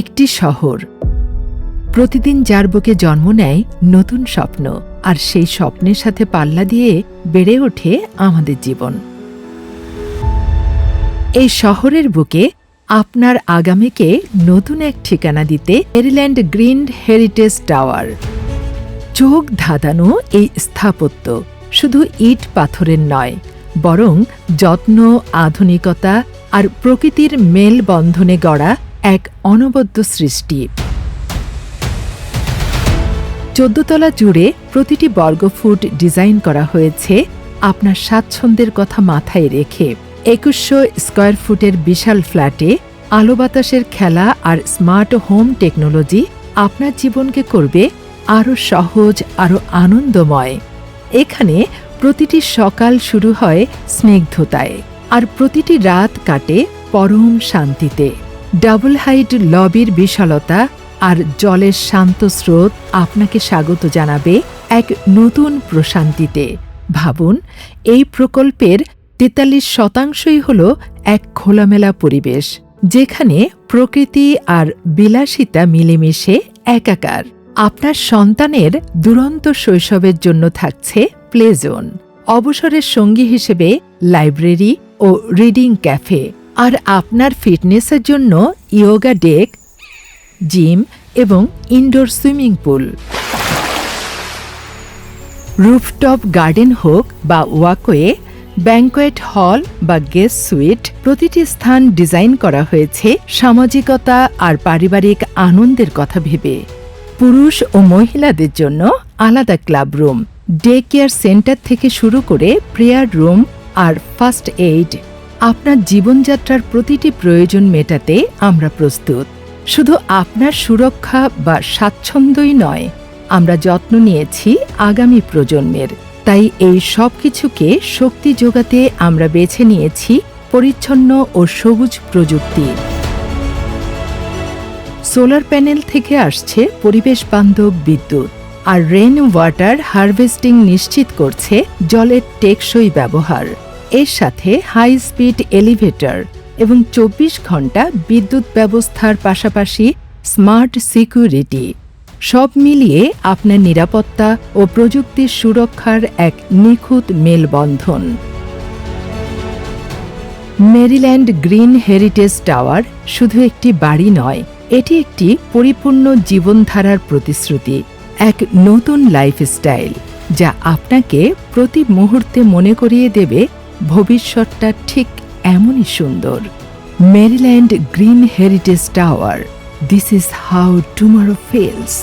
একটি শহর। প্রতিদিন যার বুকে জন্ম নেয় নতুন স্বপ্ন, আর সেই স্বপ্নের সাথে পাল্লা দিয়ে বেড়ে ওঠে আমাদের জীবন। এই শহরের বুকে আপনার আগামীকে নতুন এক ঠিকানা দিতে মেরিল্যান্ড গ্রিন হেরিটেজ টাওয়ার। চোখ ধাঁধানো এই স্থাপত্য শুধু ইট পাথরের নয়, বরং যত্ন, আধুনিকতা আর প্রকৃতির মেলবন্ধনে গড়া এক অনবদ্য সৃষ্টি। চোদ্দতলা জুড়ে প্রতিটি বর্গফুট ডিজাইন করা হয়েছে আপনার স্বাচ্ছন্দ্যের কথা মাথায় রেখে। একুশশো স্কোয়ার ফুটের বিশাল ফ্ল্যাটে আলো বাতাসের খেলা আর স্মার্ট হোম টেকনোলজি আপনার জীবনকে করবে আরও সহজ, আরও আনন্দময়। এখানে প্রতিটি সকাল শুরু হয় স্নিগ্ধতায়, আর প্রতিটি রাত কাটে পরম শান্তিতে। ডাবল হাইট লবির বিশালতা আর জলের শান্ত স্রোত আপনাকে স্বাগত জানাবে এক নতুন প্রশান্তিতে। ভাবুন, এই প্রকল্পের তেতাল্লিশ শতাংশই হল এক খোলামেলা পরিবেশ, যেখানে প্রকৃতি আর বিলাসিতা মিলেমিশে একাকার। আপনার সন্তানের দুরন্ত শৈশবের জন্য থাকছে প্লে জোন, অবসরের সঙ্গী হিসেবে লাইব্রেরি ও রিডিং ক্যাফে। আর আপনার ফিটনেসের জন্য ইয়োগা ডেক, জিম এবং indoor swimming pool. Rooftop garden হোক বা ওয়াকওয়ে, ব্যাংকোয়েট হল বা গেস্ট সুইট, প্রতিটি স্থান ডিজাইন করা হয়েছে সামাজিকতা আর পারিবারিক আনন্দের কথা ভেবে। পুরুষ ও মহিলাদের জন্য আলাদা club room, day care centre থেকে শুরু করে প্রেয়ার রুম আর ফার্স্ট এইড। আপনার জীবনযাত্রার প্রতিটি প্রয়োজন মেটাতে আমরা প্রস্তুত। শুধু আপনার সুরক্ষা বা স্বাচ্ছন্দ্যই নয়, আমরা যত্ন নিয়েছি আগামী প্রজন্মের। তাই এই সব কিছুকে শক্তি যোগাতে আমরা বেছে নিয়েছি পরিচ্ছন্ন ও সবুজ প্রযুক্তি। সোলার প্যানেল থেকে আসছে পরিবেশ বান্ধব বিদ্যুৎ, আর রেন ওয়াটার হারভেস্টিং নিশ্চিত করছে জলের টেকসই ব্যবহার। এর সাথে হাই স্পিড এলিভেটর এবং চব্বিশ ঘণ্টা বিদ্যুৎ ব্যবস্থার পাশাপাশি স্মার্ট সিকিউরিটি সব মিলিয়ে আপনার নিরাপত্তা ও প্রযুক্তির সুরক্ষার এক নিখুঁত মেলবন্ধন। মেরিল্যান্ড গ্রিন হেরিটেজ টাওয়ার শুধু একটি বাড়ি নয়, এটি একটি পরিপূর্ণ জীবনধারার প্রতিশ্রুতি, এক নতুন লাইফস্টাইল যা আপনাকে প্রতি মুহূর্তে মনে করিয়ে দেবে ভবিষ্যৎটা ঠিক এমনই সুন্দর। Maryland green heritage tower this is how tomorrow feels